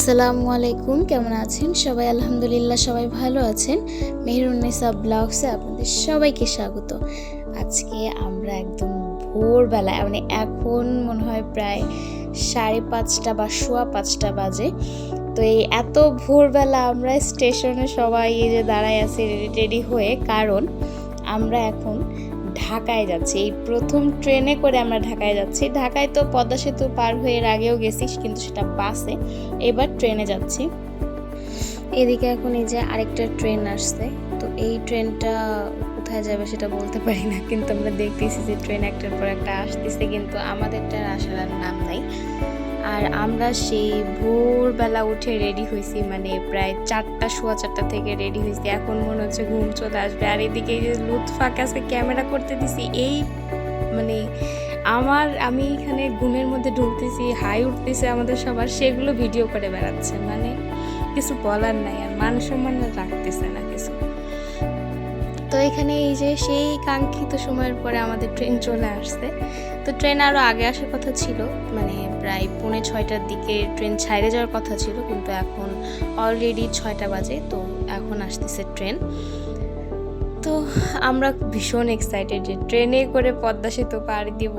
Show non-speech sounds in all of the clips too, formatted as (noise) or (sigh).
আসসালামু আলাইকুম, কেমন আছেন? সবাই আলহামদুলিল্লাহ সবাই ভালো আছেন। মেহরুন্নেসা ব্লগসে আপনাদের সবাইকে স্বাগত। আজকে আমরা একদম ভোরবেলায় মানে এখন মনে হয় প্রায় সাড়ে পাঁচটা বা সোয়া পাঁচটা বাজে। তো এই এত ভোরবেলা আমরা স্টেশনে সবাই এই যে দাঁড়ায় আছি রেডি টেডি হয়ে, কারণ আমরা এখন ঢাকায় যাচ্ছি। এই প্রথম ট্রেনে করে আমরা ঢাকায় যাচ্ছি। ঢাকায় তো পদ্মা সেতু পার হয়ে এর আগেও গেছি কিন্তু সেটা বাসে। এবার ট্রেনে যাচ্ছি। এদিকে এখন এই যে আরেকটা ট্রেন আসছে। তো এই ট্রেনটা কোথায় যাবে সেটা বলতে পারি না, কিন্তু আমরা দেখতেছি যে ট্রেন একটার পর একটা আসতেছে, কিন্তু আমাদেরটা আসার আর নাম নাই। আর আমরা সেই ভোরবেলা উঠে রেডি হয়েছি মানে প্রায় চারটা, সোয়া চারটা থেকে রেডি হয়েছি। এখন মনে হচ্ছে ঘুম চলে আসবে। আর এদিকে যে লুৎফা কাছে ক্যামেরা করতে দিছি। এই মানে আমার, আমি এখানে ঘুমের মধ্যে ঢুকতেছি, হাই উঠতেছে আমাদের সবার, সেগুলো ভিডিও করে বেড়াচ্ছে। মানে কিছু বলার নাই আর মান সম্মান রাখতেছে না কিছু। তো এখানে এই যে সেই কাঙ্ক্ষিত সময়ের পরে আমাদের ট্রেন চলে আসছে। তো ট্রেন আরও আগে আসার কথা ছিল মানে প্রায় পৌনে ছয়টার দিকে ট্রেন ছাইড়ে যাওয়ার কথা ছিল, কিন্তু এখন অলরেডি ছয়টা বাজে, তো এখন আসতেছে ট্রেন। তো আমরা ভীষণ এক্সাইটেড যে ট্রেনে করে পদ্মা সেতু পাড়ি দিব,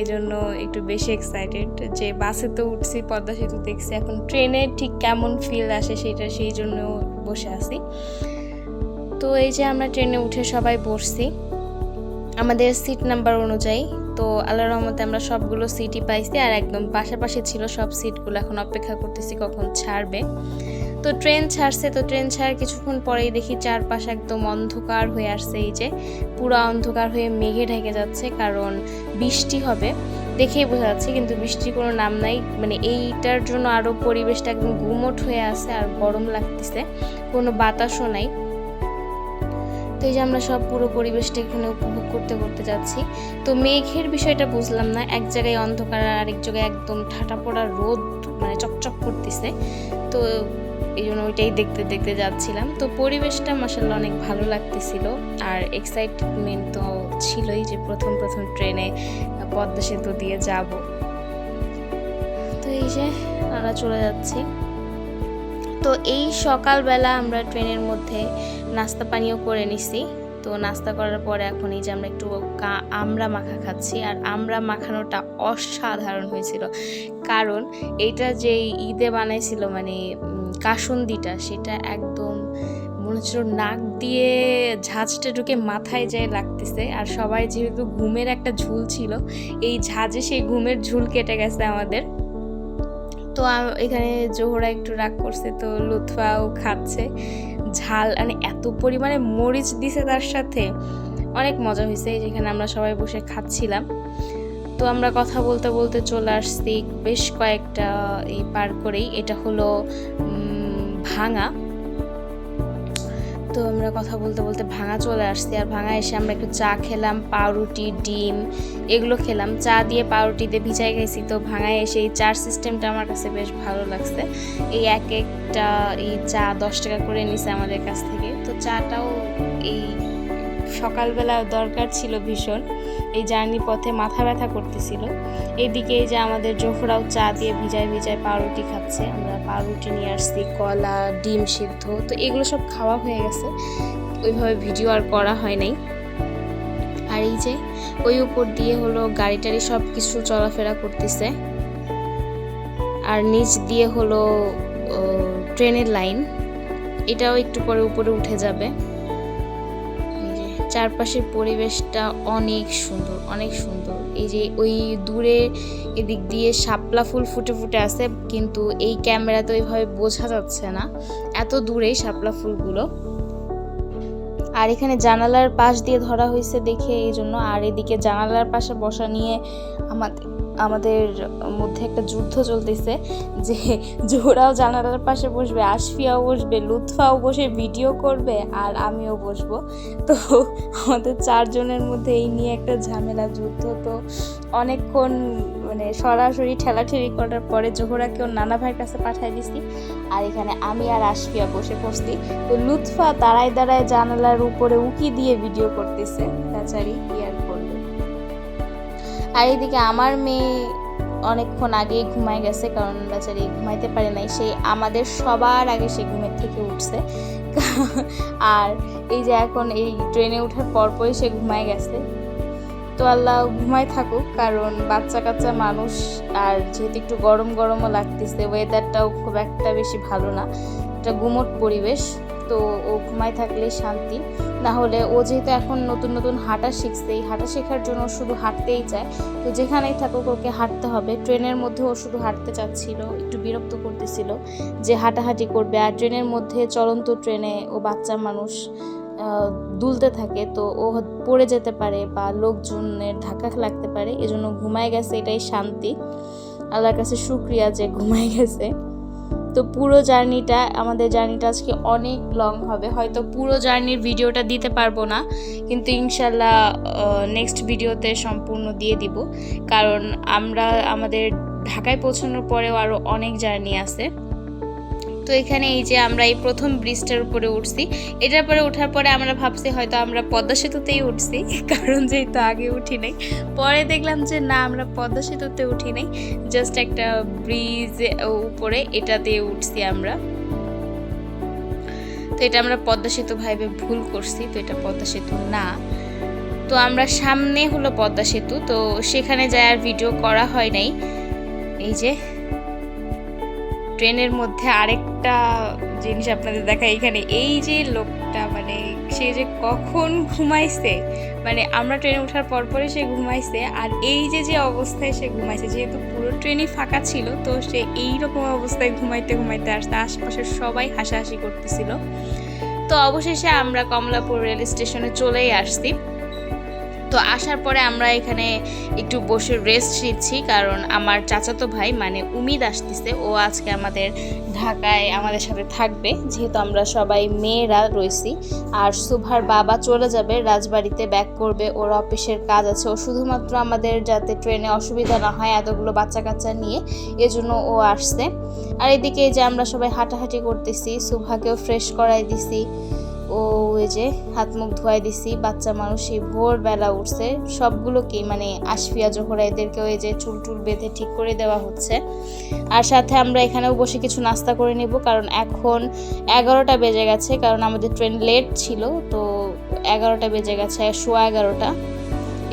এজন্য একটু বেশি এক্সাইটেড যে বাসে তো উঠছি, পদ্মা সেতু দেখছি, এখন ট্রেনে ঠিক কেমন ফিল আসে সেটা, সেই জন্য বসে আছি। তো এই যে আমরা ট্রেনে উঠে সবাই বসছি, আমাদের সিট নাম্বার অনুযায়ী তো আল্লাহ রহমতে আমরা সবগুলো সিটই পাইছি আর একদম পাশাপাশি ছিল সব সিটগুলো এখন অপেক্ষা করতেছি কখন ছাড়বে। তো ট্রেন ছাড়ছে, তো ট্রেন ছাড়ার কিছুক্ষণ পরেই দেখি চারপাশ একদম অন্ধকার হয়ে আসছে এই যে। পুরো অন্ধকার হয়ে মেঘে ঢেকে যাচ্ছে কারণ বৃষ্টি হবে দেখেই বোঝা যাচ্ছে, কিন্তু বৃষ্টির কোনো নাম নাই। মানে এইটার জন্য আরও পরিবেশটা একদম গুমট হয়ে আছে আর গরম লাগতেছে। কোনো বাতাসও নাই। তো এই যে আমরা সব পুরো পরিবেশটা এখানে উপভোগ করতে করতে যাচ্ছি। তো মেঘের বিষয়টা বুঝলাম না, এক জায়গায় অন্ধকার আর আরেক জায়গায় একদম ঠাটা পড়া রোদ মানে চকচক করতেছে। তো এই জন্য ওইটাই দেখতে দেখতে যাচ্ছিলাম। তো পরিবেশটা মাসাল্লাহ অনেক ভালো লাগতেছিল। আর এক্সাইটমেন্ট তো ছিলই যে প্রথম প্রথম ট্রেনে পদ্মা সেতু দিয়ে যাব। তো এই যে আমরা চলে যাচ্ছি। তো এই সকালবেলা আমরা ট্রেনের মধ্যে নাস্তা পানিও করে নিছি। তো নাস্তা করার পরে এখন এই যে আমরা একটু আমড়া মাখা খাচ্ছি আর আমরা মাখানোটা অসাধারণ হয়েছিল। কারণ এইটা যে ঈদে বানাইছিল মানে কাসুন্দিটা, সেটা একদম মনে হচ্ছিল নাক দিয়ে ঝাঁঝটা ঢুকে মাথায় যায় লাগতেছে। আর সবাই যেহেতু ঘুমের একটা ঝুল ছিল, এই ঝাঁঝে সেই ঘুমের ঝুল কেটে গেছে আমাদের। তো এখানে জোহরা একটু রাগ করছে, তো লুৎফাও খাচ্ছে। ঝাল মানে এত পরিমাণে মরিচ দিছে তার সাথে, অনেক মজা হয়েছে যেখানে আমরা সবাই বসে খাচ্ছিলাম। তো আমরা কথা বলতে বলতে চলে আসছি বেশ কয়েকটা এই পার করেই। এটা হলো ভাঙা। তো আমরা কথা বলতে বলতে ভাঙা চলে আসছি। আর ভাঙা এসে আমরা একটু চা খেলাম, পাউরুটি, ডিম এগুলো খেলাম। চা দিয়ে পাউরুটিতে ভিজাই গেছি তো ভাঙায় এসে এই চার সিস্টেমটা আমার কাছে বেশ ভালো লাগছে। এই এক একটা এই চা দশ টাকা করে নিছে আমাদের কাছ থেকে। তো চাটাও এই সকালবেলা দরকার ছিল ভীষণ। এই জার্নি পথে মাথা ব্যথা করতেছিল। এদিকে এই যে আমাদের জোহরাও চা দিয়ে ভিজায় ভিজায় পাউরুটি খাচ্ছে। আমরা পাউরুটি নিয়ে আসছি, কলা, ডিম সিদ্ধ, তো এগুলো সব খাওয়া হয়ে গেছে। ওইভাবে ভিডিও আর করা হয় নাই। আর এই যে, ওই উপর দিয়ে হলো গাড়ি টাড়ি সব কিছু চলাফেরা করতেছে। আর নিচ দিয়ে হলো ট্রেনের লাইন। এটাও একটু পরে উপরে উঠে যাবে। চারপাশের পরিবেশটা অনেক সুন্দর অনেক সুন্দর। এই যে ওই দূরে এদিক দিয়ে শাপলা ফুল ফুটে ফুটে আছে, কিন্তু এই ক্যামেরা তো এইভাবে বোঝা যাচ্ছে না। এত দূরে শাপলা ফুলগুলো। আর এখানে জানালার পাশ দিয়ে ধরা হয়েছে দেখে এই জন্য। আর এদিকে জানালার পাশে বসা নিয়ে আমাদের আমাদের মধ্যে একটা যুদ্ধ চলতেছে যে জোহরাও জানালার পাশে বসবে আশফিয়াও বসবে, লুৎফাও বসে ভিডিও করবে আর আমিও বসবো। তো আমাদের চারজনের মধ্যে এই নিয়ে একটা ঝামেলা, যুদ্ধ তো অনেকক্ষণ মানে সরাসরি ঠেলাঠেলি করার পরে জোহরাকেও নানা ভাইয়ের কাছে পাঠিয়ে দিছি আর এখানে আমি আর আশফিয়া বসে পড়ছি তো লুৎফা দাঁড়ায় দাঁড়ায় জানালার উপরে উকি দিয়ে ভিডিও করতেছে। কি আর এদিকে আমার মেয়ে অনেকক্ষণ আগেই ঘুমায় গেছে, কারণ বেচারি ঘুমাইতে পারে নাই। সেই আমাদের সবার আগে সে ঘুমের থেকে উঠছে। আর এই যে এখন এই ট্রেনে ওঠার পরপরই সে ঘুমায় গেছে। তো আল্লাহ ঘুমায় থাকুক, কারণ বাচ্চা কাচ্চা মানুষ, আর যেহেতু একটু গরম গরমও লাগতেছে ওয়েদারটাও খুব একটা বেশি ভালো না। একটা গুমট পরিবেশ। তো ও ঘুমায় থাকলে শান্তি। না হলে ও যেহেতু এখন নতুন নতুন হাঁটা শিখছে, এই হাঁটা শেখার জন্য শুধু হাঁটতেই চায়। তো যেখানেই থাকুক ওকে হাঁটতে হবে। ট্রেনের মধ্যে ও শুধু হাঁটতে চাচ্ছিল, একটু বিরক্ত করতেছিল যে হাঁটাহাঁটি করবে। আর ট্রেনের মধ্যে চলন্ত ট্রেনে ও বাচ্চা মানুষ দুলতে থাকে। তো ও পড়ে যেতে পারে বা লোকজনের ধাক্কা লাগতে পারে। এজন্য ঘুমায় গেছে, এটাই শান্তি। আল্লাহর কাছে শুক্রিয়া যে ঘুমায় গেছে। তো পুরো জার্নিটা, আমাদের জার্নিটা আজকে অনেক লং হবে। হয়তো পুরো জার্নির ভিডিওটা দিতে পারব না, কিন্তু ইনশাল্লাহ নেক্সট ভিডিওতে সম্পূর্ণ দিয়ে দিব। কারণ আমরা, আমাদের ঢাকায় পৌঁছানোর পরেও আরও অনেক জার্নি আছে। তো এখানে এই যে আমরা এই প্রথম ব্রিজটার উপরে উঠছি, এটার পরে ওঠার পরে আমরা ভাবছি হয়তো আমরা পদ্মা সেতুতেই উঠছি, (laughs) কারণ যেহেতু আগে উঠি নাই। পরে দেখলাম যে না, আমরা পদ্মা সেতুতে উঠি নাই জাস্ট একটা ব্রিজ উপরে এটা দিয়ে উঠছি আমরা। তো এটা আমরা পদ্মা সেতু ভাইবে ভুল করছি, তো এটা পদ্মা সেতু না। তো আমরা সামনে হলো পদ্মা সেতু, তো সেখানে যায় আর ভিডিও করা হয় নাই। এই যে ট্রেনের মধ্যে আরেকটা জিনিস আপনাদের দেখা এখানে এই যে লোকটা মানে সে যে কখন ঘুমাইছে মানে আমরা ট্রেনে ওঠার পরপরে সে ঘুমাইছে, আর এই যে যে অবস্থায় সে ঘুমাইছে, যেহেতু পুরো ট্রেনই ফাঁকা ছিল, তো সে এই রকম অবস্থায় ঘুমাইতে ঘুমাইতে আসতে আশপাশের সবাই হাসাহাসি করতেছিল। তো অবশেষে আমরা কমলাপুর রেল স্টেশনে চলেই আসছি। তো আসার পরে আমরা এখানে একটু বসে রেস্ট নিচ্ছি, কারণ আমার চাচাতো ভাই মানে উমিদ আসতেছে, ও আজকে আমাদের ঢাকায় আমাদের সাথে থাকবে, যেহেতু আমরা সবাই মেয়েরা রয়েছি। আর সুভার বাবা চলে যাবে, রাজবাড়িতে ব্যাক করবে, ওর অফিসের কাজ আছে। ও শুধুমাত্র আমাদের যাতে ট্রেনে অসুবিধা না হয় এতগুলো বাচ্চা কাচ্চা নিয়ে, এজন্য ও আসছে। আর এদিকে যে আমরা সবাই হাঁটাহাঁটি করতেছি, সুভাকেও ফ্রেশ করাই দিছি। ও ওই যে হাত মুখ ধোয়াই দিছি, বাচ্চা মানুষ এই ভোরবেলা উঠছে সবগুলোকেই মানে আশফিয়া জোহরা এদেরকে ওই যে চুল টুল বেঁধে ঠিক করে দেওয়া হচ্ছে। আর সাথে আমরা এখানেও বসে কিছু নাস্তা করে নেব, কারণ এখন এগারোটা বেজে গেছে, কারণ আমাদের ট্রেন লেট ছিল, তো এগারোটা বেজে গেছে, সোয়া এগারোটা।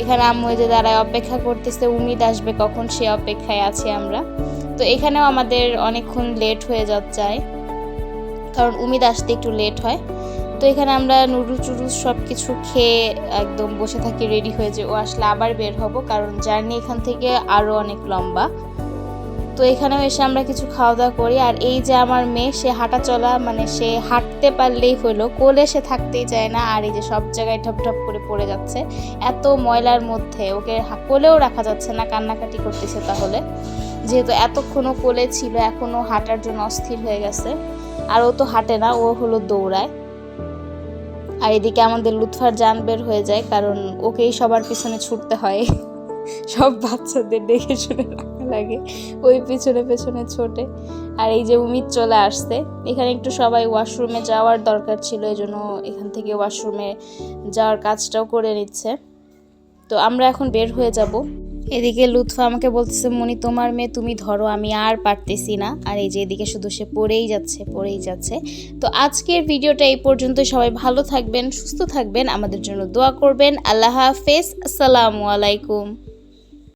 এখানে আম্মু যে দাঁড়ায় অপেক্ষা করতেছে, উমিদ আসবে কখন, সে অপেক্ষায় আছি আমরা। তো এখানেও আমাদের অনেকক্ষণ লেট হয়ে যাচ্ছে, কারণ উমিদ আসতে একটু লেট হয়। তো এখানে আমরা নুডলস টুডলস সব কিছু খেয়ে একদম বসে থাকি রেডি হয়ে যে ও আসলে আবার বের হব, কারণ জার্নি এখান থেকে আরও অনেক লম্বা। তো এখানেও এসে আমরা কিছু খাওয়া দাওয়া করি, আর এই যে আমার মেয়ে, সে হাঁটা চলা মানে সে হাঁটতে পারলেই হলো, কোলে সে থাকতেই চায় না, আর এই যে সব জায়গায় ঠপ ঠপ করে পড়ে যাচ্ছে, এত ময়লার মধ্যে ওকে কোলেও রাখা যাচ্ছে না, কান্নাকাটি করতেছে তাহলে। যেহেতু এতক্ষণও কোলে ছিল এখনও হাঁটার জন্য অস্থির হয়ে গেছে, আর ও তো হাঁটে না, ও হলো দৌড়ায়। আর এদিকে আমাদের লুৎফার জান বের হয়ে যায়, কারণ ওকেই সবার পিছনে ছুটতে হয়। সব বাচ্চাদের দেখে শুনে লাগে, ওই পিছনে পেছনে ছোটে। আর এই যে উমিদ চলে আসছে, এখানে একটু সবাই ওয়াশরুমে যাওয়ার দরকার ছিল এই জন্য এখান থেকে ওয়াশরুমে যাওয়ার কাজটাও করে নিচ্ছে। তো আমরা এখন বের হয়ে যাব। এদিকে লুৎফা আমাকে বলতেছে, মনি, তোমার মেয়ে তুমি ধরো, আমি আর পারতেছি না। আর এই যে এদিকে শুধু সে পড়েই যাচ্ছে পড়েই যাচ্ছে। তো আজকের ভিডিওটা এই পর্যন্ত সবাই ভালো থাকবেন, সুস্থ থাকবেন। আমাদের জন্য দোয়া করবেন। আল্লাহ হাফেজ। আসসালামু আলাইকুম।